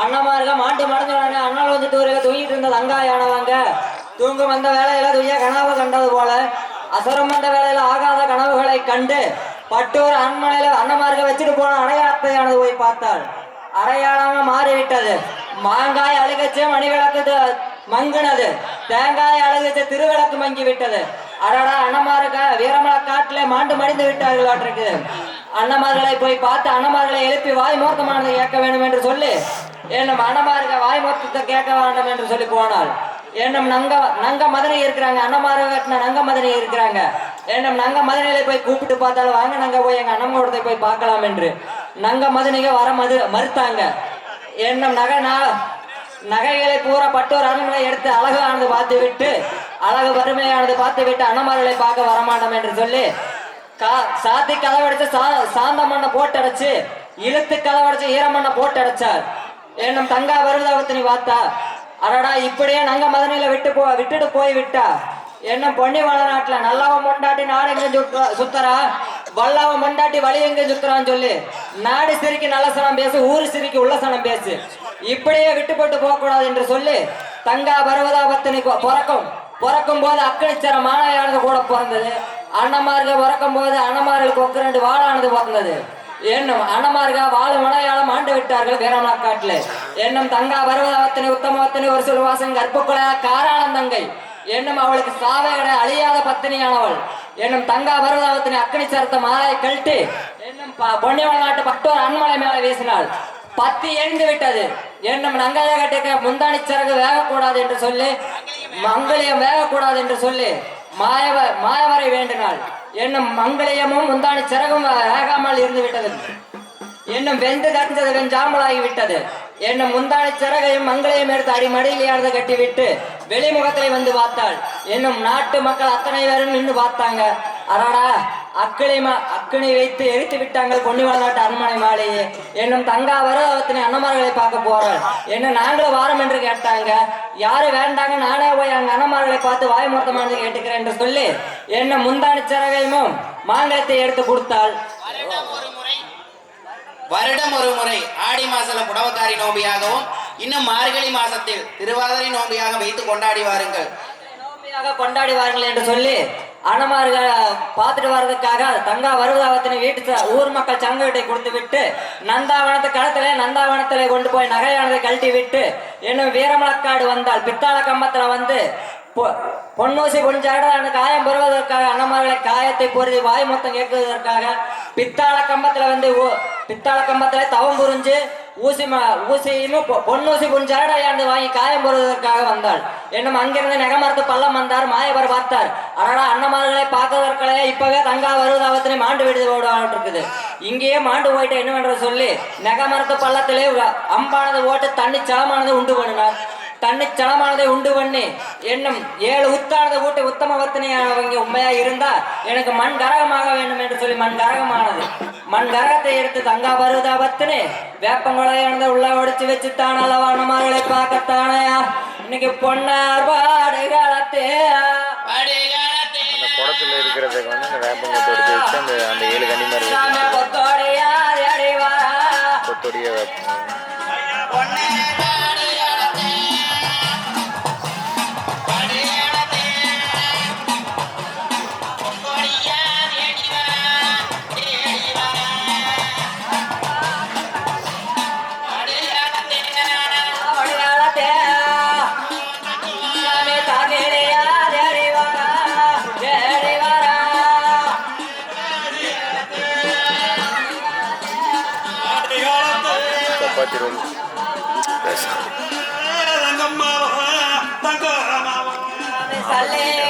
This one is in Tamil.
அண்ணமாருங்க மாட்டு மடந்துறாங்க அண்ணால் வந்து தூரில தூங்கிட்டு இருந்த தங்காயானவங்க தூங்கும் வந்த வேலையில துய்ய கனவு கண்டது போல. அசுரம் வந்த வேலையில ஆகாத கனவுகளை கண்டு பட்டூர் அரண்மனையில அண்ணமார்க வச்சுட்டு போன அடையாளத்தையானது போய் பார்த்தாள். அடையாளமா மாறிவிட்டது. மாங்காய் அழுகச்சு மணிவிளக்கு மங்குனது. தேங்காய் அழுகச்சு திருவிளக்கு மங்கி விட்டது அடடா அண்ணமாருக வீரமல காட்டுல மாண்டு மடிந்து விட்டார்கள் அண்ணமார்களை போய் பார்த்து அண்ணமார்களை எழுப்பி வாய் மோர்த்தமானதை கேட்க வேண்டும் என்று சொல்லி. என்னும் அண்ணமார்க வாய் மோர்த்தத்தை கேட்க வேண்டும் என்று சொல்லி போனாள். என்னும் நங்க நங்க மதனை இருக்கிறாங்க அண்ணமார கட்டின நங்க மதனை இருக்கிறாங்க என்னும் நங்க மதனையில போய் கூப்பிட்டு பார்த்தாலும் வாங்க நங்க போய் எங்க அண்ணம்மோடத்தை போய் பார்க்கலாம் என்று. நங்க மதுனிக வர மது மறுத்தாங்க. என்னும் நகை நகைகளை பூரா பட்டோர் அரண்மனை எடுத்து அழகானது பார்த்து விட்டு அழகு வறுமையானது பார்த்து விட்டு அண்ணமார்களை பார்க்க வரமாட்டோம் என்று சொல்லி சாத்தி கதவடைச்சு சா சாந்த மண்ணை போட்டடைச்சு இழுத்து கதவடைச்சு ஈரமண்ணை போட்டடைச்சார். என்னும் தங்கா வருதாவத்தினி பார்த்தா அடடா இப்படியே நங்க மதனையில விட்டு போ விட்டுட்டு போய் விட்டா? என்னும் பொன்னி நாட்டுல நல்லவன் மொண்டாட்டி நாடு எங்க சுத்தரா வல்லவன் மொண்டாட்டி வழி எங்க சுத்துறான்னு சொல்லி நாடு சிரிக்கு நல்ல சனம் பேசு ஊரு சிரிக்கு உள்ள சனம் பேசு. இப்படியே விட்டு போட்டு போக கூடாது என்று சொல்லி தங்கா பருவதாபத்தினி பிறக்கும். பிறக்கும் போது அக்கணிச்சர மாலையானது கூட பிறந்தது. அண்ணமார்க பிறக்கும் போது அண்ணமார்களுக்கு ஒக்க ரெண்டு வாழானது பிறந்தது. என்னும் அண்ணமார்கா வாழ மலையாளம் ஆண்டு விட்டார்கள் வீரமலக்காட்டில் என்னும் தங்கா பருவதாவத்தினி உத்தமவத்தினி ஒரு சொல்வாசன் கர்ப்பக்குலையா காராளந்தங்கை என்னும் அவளுக்கு சாவே அழியாத பத்தினியானவள். என்னும் தங்கா பருவதாவத்தினி அக்கனி சரத்தை மாலை கழட்டி என்னும் ப- பொன்னியவள் நாட்டு பட்டோர் அண்மலை மேலே வீசினாள். பத்தி எழுந்து விட்டது? என்னும் நங்கைய கட்டிக்க முந்தாணி சிறகு வேகக்கூடாது என்று சொல்லி மங்களையம் வேகக்கூடாது என்று சொல்லி. மாயவ மாயவரை வேண்டினாள் என்னும் மங்களையமும் முந்தாணி சிறகும் வேகாமல் இருந்து விட்டது. என்னும் வெந்து கரைஞ்சது வெஞ்சாமலாகி விட்டது. என்னும் முந்தாணி சிறகையும் மங்களையும் எடுத்து அடிமடியிலேயானது கட்டிவிட்டு வெளிமுகத்திலே வந்து பார்த்தாள். என்னும் நாட்டு மக்கள் அத்தனை பேரும் நின்று பார்த்தாங்க. அடடா! அக்கிளி அக்கினி வைத்து எரித்து விட்டாங்க பொன்னிவள நாட்டு அரண்மனை மாலையே என்னும் தங்கா வர அவத்தினை அண்ணமார்களை பார்க்க போறாள். என்ன நாங்களும் வாரம் என்று கேட்டாங்க. யாரு வேண்டாங்க நானே போய் அங்க அண்ணமார்களை பார்த்து வாய்மூர்த்தமானது கேட்டுக்கிறேன் என்று சொல்லி என்ன முந்தாணி சிறகையும் மாங்கலத்தை எடுத்து கொடுத்தாள். வருடம் ஒரு முறை ஆடி மாசல புடவக்காரி நோம்பியாகவும் இன்னும் மார்கழி மாசத்தில் திருவாதிரை நோம்பியாக வைத்து கொண்டாடி வாருங்கள். நோம்பியாக கொண்டாடி வாருங்கள் என்று சொல்லி அண்ணமார்கள் பார்த்துட்டு வர்றதுக்காக தங்கா வருவதாவத்தினை வீட்டு ஊர் மக்கள் சங்கத்தை கொடுத்து விட்டு நந்தாவனத்து களத்திலே நந்தாவனத்திலே கொண்டு போய் நகையானதை கழட்டி விட்டு இன்னும் வீரமலக்காடு வந்தால் பித்தாள கம்பத்துல வந்து பொ- பொன்னூசி புரிஞ்சாட அந்த காயம் பெறுவதற்காக அண்ணமார்களை காயத்தை பொருதி வாய் மொத்தம் கேட்குவதற்காக பித்தாள கம்பத்துல வந்து பித்தாள கம்பத்துல தவம் புரிஞ்சு ஊசி ஊசியும் பொ- பொன்னூசி புஞ்சாடையாண்டு வாங்கி காயம் போடுவதற்காக வந்தாள். என்னும் அங்கிருந்து நெகமரத்து பள்ளம் வந்தார் மாயவர் பார்த்தார். அடடா அண்ணமார்களை பார்க்கவர்களே இப்பவே தங்கா வருவதாவத்தினை மாண்டு விடுது ஓடாட்டு இருக்குது இங்கேயே மாண்டு போயிட்டு என்னவென்று சொல்லி நெகமரத்து பள்ளத்திலே அம்பானது ஓட்டு தண்ணி சலமானது உண்டு பண்ணினார். தண்ணி சலமானதை உண்டு பண்ணி என்னும் ஏழு உத்தானதை ஊட்டி அவங்க உண்மையா இருந்தா எனக்கு மண் கரகமாக வேண்டும் என்று சொல்லி மண் கரகமானது. மண் கரகத்தை எடுத்து தங்கா வருவதாபத்தினே வேப்பங்குழையானதை உள்ள ஒடிச்சு வச்சு தானளவா அண்ணமார்களை பார்க்கத்தானையா இன்னைக்கு பொன்னார் பாடுகளத்தே. குடத்துல இருக்கிறதுக்கு வந்து அந்த வேப்பங்கத்தை எடுத்து வச்சு அந்த அந்த ஏழு கனி மாதிரி சாமி கொத்தோடியார் அடிவாரா கொத்தொடிய வேப்பம். சப்பாத்தி ரோல் சல்லே வாடுகளமா ரெண்டு பேர்த்தி